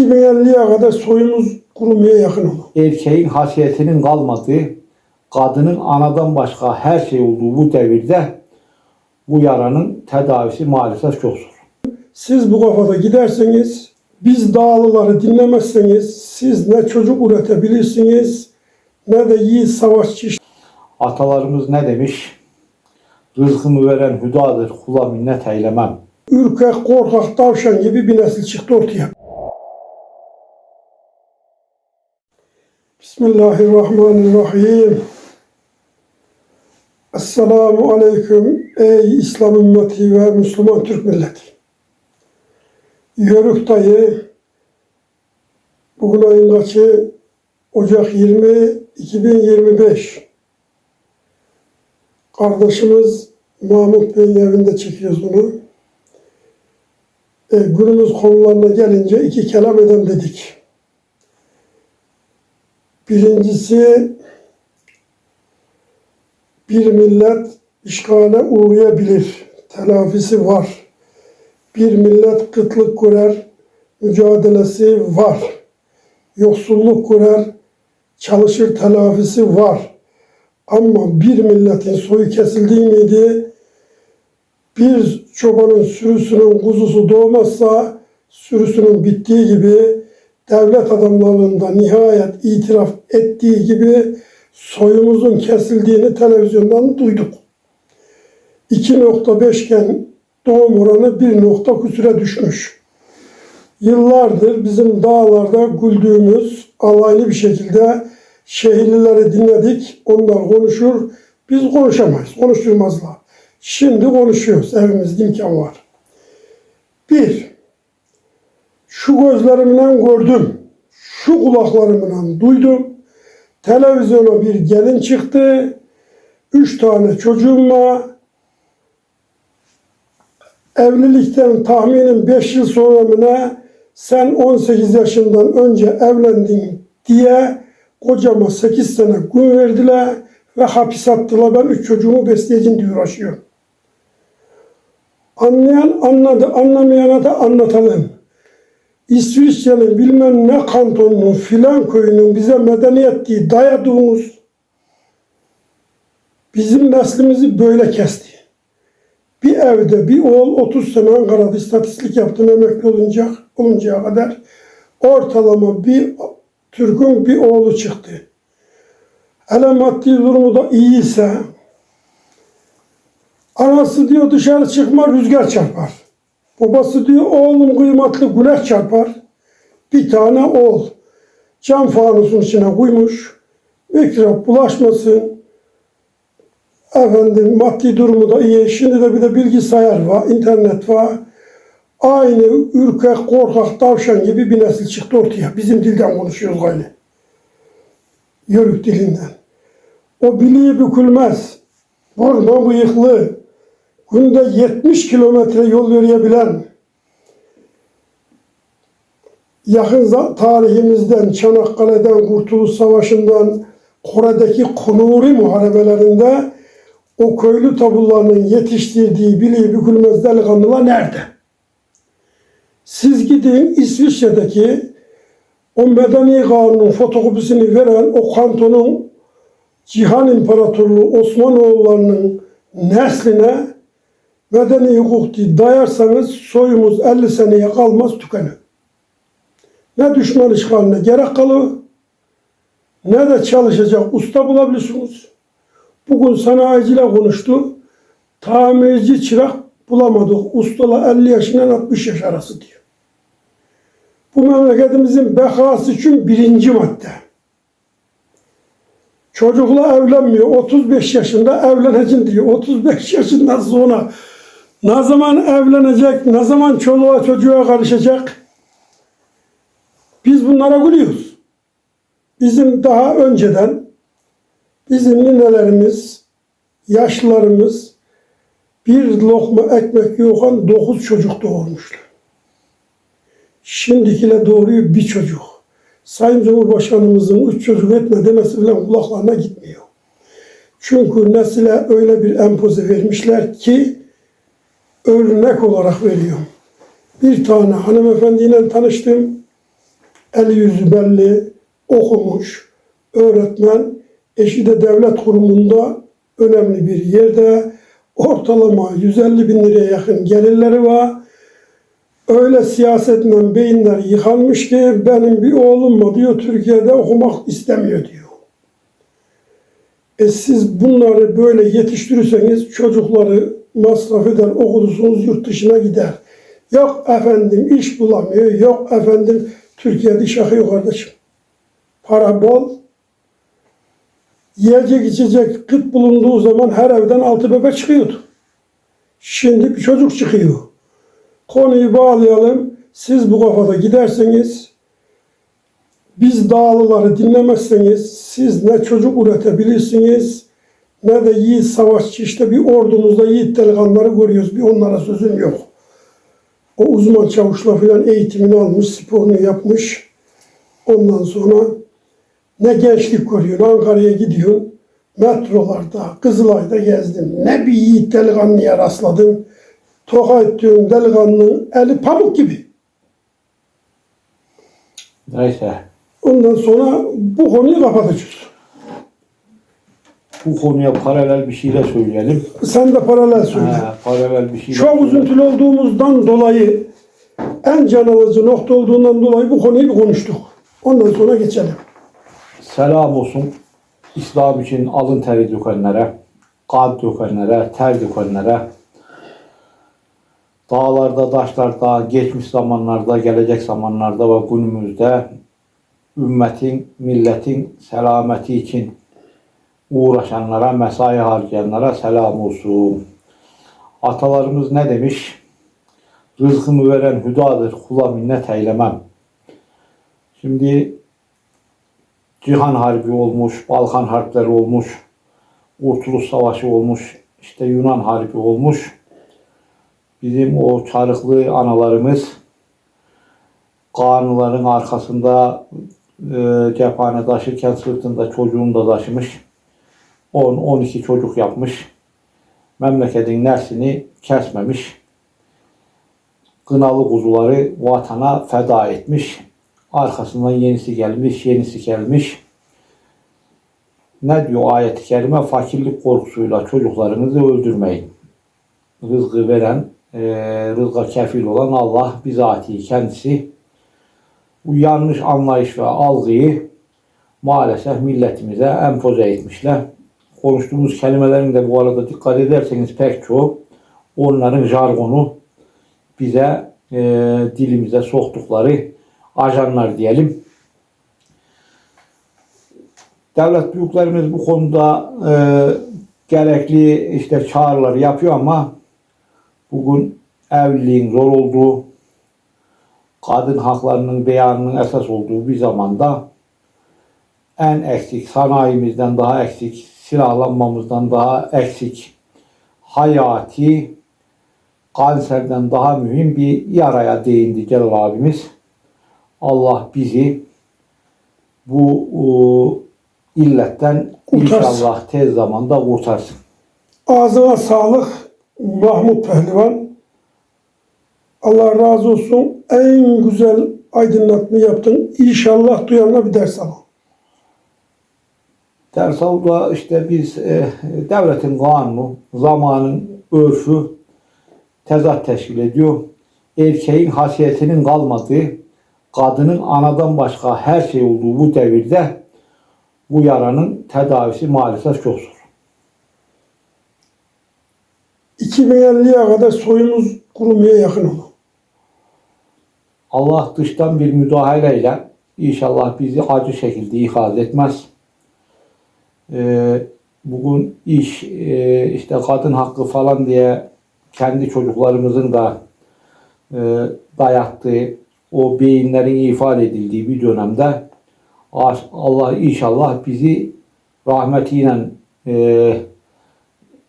2050'ye kadar soyumuz kurumaya yakın olur. erkeğin hasiyetinin kalmadığı, kadının anadan başka her şey olduğu bu devirde bu yaranın tedavisi maalesef çok zor. Siz bu kafada giderseniz, biz dağlıları dinlemezseniz siz ne çocuk üretebilirsiniz ne de yiğit savaşçı Atalarımız ne demiş? Rızkımı veren hüdadır, kula minnet eylemem. ürkek, korkak, tavşan gibi bir nesil çıktı ortaya. Bismillahirrahmanirrahim. Esselamu Aleyküm ey İslam ümmeti ve Müslüman Türk milleti. Yörük dayı bugün ayın kaçı? Ocak 20 2025. Kardeşimiz Mahmut Bey'in evinde çekiyoruz bunu. E, günümüz konularına gelince iki kelam edem dedik. Birincisi bir millet işgale uğrayabilir. Telafisi var. Bir millet kıtlık kurar, mücadelesi var. Yoksulluk kurar, çalışır telafisi var. Ama bir milletin soyu kesildiği miydi, bir çobanın sürüsünün kuzusu doğmazsa sürüsünün bittiği gibi devlet adamlarının da nihayet itiraf ettiği gibi soyumuzun kesildiğini televizyondan duyduk. 2.5 iken doğum oranı 1 nokta düşmüş. Yıllardır bizim dağlarda güldüğümüz alaylı bir şekilde şehirlileri dinledik. Onlar konuşur. Biz konuşamayız. Konuşturmazlar. Şimdi konuşuyoruz. Evimizde imkan var. Bir, şu gözlerimle gördüm. Şu kulaklarımla duydum. Televizyona bir gelin çıktı. Üç tane çocuğum var. Evlilikten tahminim 5 yıl sonra mı ne sen 18 yaşından önce evlendin diye kocama 8 sene gün verdiler ve hapis attılar. Ben üç çocuğumu besleyeceğim diye uğraşıyorum. Anlayan anladı, anlamayana da anlatalım. İsviçre'nin bilmem ne kantonunun filan köyünün bize medeniyet diye dayadığımız bizim neslimizi böyle kesti. Bir evde bir oğul 30 sene Ankara'da istatistik yaptım emekli olunca, oluncaya kadar. Ortalama bir Türk'ün bir oğlu çıktı. Hele maddi durumu da iyiyse anası diyor dışarı çıkma rüzgar çarpar. Babası diyor oğlum kıymetli güneş çarpar. Bir tane oğul cam fanusun içine koymuş. Mikrop bulaşmasın. Efendim maddi durumu da iyi. Şimdi de bir de bilgisayar var, internet var. Aynı ürkek, korkak, tavşan gibi bir nesil çıktı ortaya. Bizim dilden konuşuyoruz gayrı. Yörük dilinden. O biliği bükülmez. Burma bıyıklı. Günde 70 kilometre yol yürüyebilen, yakın tarihimizden, Çanakkale'den, Kurtuluş Savaşı'ndan, Kore'deki Kunuri muharebelerinde o köylü tabullarının yetiştirdiği biliği bükülmez delikanlılar nerede? Siz gidin İsviçre'deki o medeni kanunun fotokopisini veren o kantonun Cihan İmparatorluğu Osmanoğullarının nesline medeni hukuk diye dayarsanız soyumuz 50 seneye kalmaz tükenir. Ne düşman işgaline gerek kalır ne de çalışacak usta bulabilirsiniz. Bugün sanayiciyle konuştu. Tamirci çırak bulamadık. Ustala 50 yaşından 60 yaş arası diyor. Bu memleketimizin bekası için birinci madde. Çocukla evlenmiyor. 35 yaşında evleneceksin diyor. 35 yaşından sonra ne zaman evlenecek, ne zaman çoluğa çocuğa karışacak? Biz bunlara gülüyoruz. Bizim daha önceden bizim ninelerimiz, yaşlılarımız bir lokma ekmek yokan dokuz çocuk doğurmuşlar. Şimdikiler doğuruyor bir çocuk. Sayın Cumhurbaşkanımızın üç çocuk etme demesi bile kulaklarına gitmiyor. Çünkü nesile öyle bir empoze vermişler ki örnek olarak veriyorum. Bir tane hanımefendiyle tanıştım. eli yüzü belli, okumuş, öğretmen, eşi de devlet kurumunda önemli bir yerde. Ortalama 150 bin liraya yakın gelirleri var. Öyle siyasetle beyinler yıkanmış ki benim bir oğlum var diyor Türkiye'de okumak istemiyor diyor. E siz bunları böyle yetiştirirseniz çocukları masraf eder, okudursunuz yurt dışına gider. Yok efendim iş bulamıyor, yok efendim Türkiye'de iş akıyor kardeşim. Para bol. Yiyecek içecek kıt bulunduğu zaman her evden altı bebek çıkıyordu. Şimdi bir çocuk çıkıyor. Konuyu bağlayalım. Siz bu kafada giderseniz biz dağlıları dinlemezseniz siz ne çocuk üretebilirsiniz ne de yiğit savaşçı işte bir ordumuzda yiğit delikanlıları görüyoruz. Bir onlara sözüm yok. O uzman çavuşla filan eğitimini almış, sporunu yapmış. Ondan sonra ne gençlik görüyorsun. Ankara'ya gidiyorsun. Metrolarda, Kızılay'da gezdim. Ne bir yiğit delikanlıya rastladım. Toka ettiğin delikanlının eli pamuk gibi. Neyse. Ondan sonra bu konuyu kapatacağız. Bu konuya paralel bir şey de söyleyelim. Sen de paralel söyle. Ha, paralel bir şey Çok üzüntülü olduğumuzdan dolayı en can alıcı nokta olduğundan dolayı bu konuyu bir konuştuk. Ondan sonra geçelim. Selam olsun İslam için alın teri dökenlere, kan dökenlere, ter dökenlere, dağlarda, taşlarda, geçmiş zamanlarda, gelecek zamanlarda ve günümüzde ümmetin, milletin selameti için uğraşanlara, mesai harcayanlara selam olsun. Atalarımız ne demiş? Rızkımı veren hüdadır, kula minnet eylemem. Şimdi Cihan Harbi olmuş, Balkan Harpleri olmuş, Kurtuluş Savaşı olmuş, işte Yunan Harbi olmuş. Bizim o çarıklı analarımız kanunların arkasında e, cephane taşırken sırtında çocuğunu da taşımış. 10-12 çocuk yapmış. Memleketin nersini kesmemiş. Kınalı kuzuları vatana feda etmiş. Arkasından yenisi gelmiş, yenisi gelmiş. Ne diyor ayet-i kerime? Fakirlik korkusuyla çocuklarınızı öldürmeyin. Rızkı veren, e, rızka kefil olan Allah bizatihi kendisi. Bu yanlış anlayış ve algıyı maalesef milletimize empoze etmişler. Konuştuğumuz kelimelerin de bu arada dikkat ederseniz pek çoğu onların jargonu bize e, dilimize soktukları ajanlar diyelim. Devlet büyüklerimiz bu konuda e, gerekli işte çağrılar yapıyor ama bugün evliliğin zor olduğu, kadın haklarının beyanının esas olduğu bir zamanda en eksik, sanayimizden daha eksik, silahlanmamızdan daha eksik, hayati, kanserden daha mühim bir yaraya değindi Celal abimiz. Allah bizi bu o, illetten Kurtarsın. inşallah tez zamanda kurtarsın. Ağzına sağlık Mahmut Pehlivan. Allah razı olsun. En güzel aydınlatma yaptın. İnşallah duyanla bir ders alın. Ders da işte biz e, devletin kanunu, zamanın örfü tezat teşkil ediyor. Erkeğin hasiyetinin kalmadığı, kadının anadan başka her şey olduğu bu devirde bu yaranın tedavisi maalesef çok zor. 2050'ye kadar soyumuz kurumaya yakın olur. Allah dıştan bir müdahaleyle inşallah bizi acı şekilde ikaz etmez. Ee, bugün iş, e, işte kadın hakkı falan diye kendi çocuklarımızın da e, dayattığı, o beyinlerin ifade edildiği bir dönemde Allah inşallah bizi rahmetiyle e,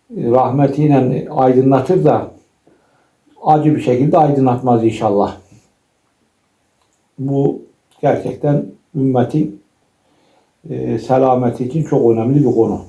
rahmetiyle aydınlatır da acı bir şekilde aydınlatmaz inşallah. Bu gerçekten ümmetin e, selameti için çok önemli bir konu.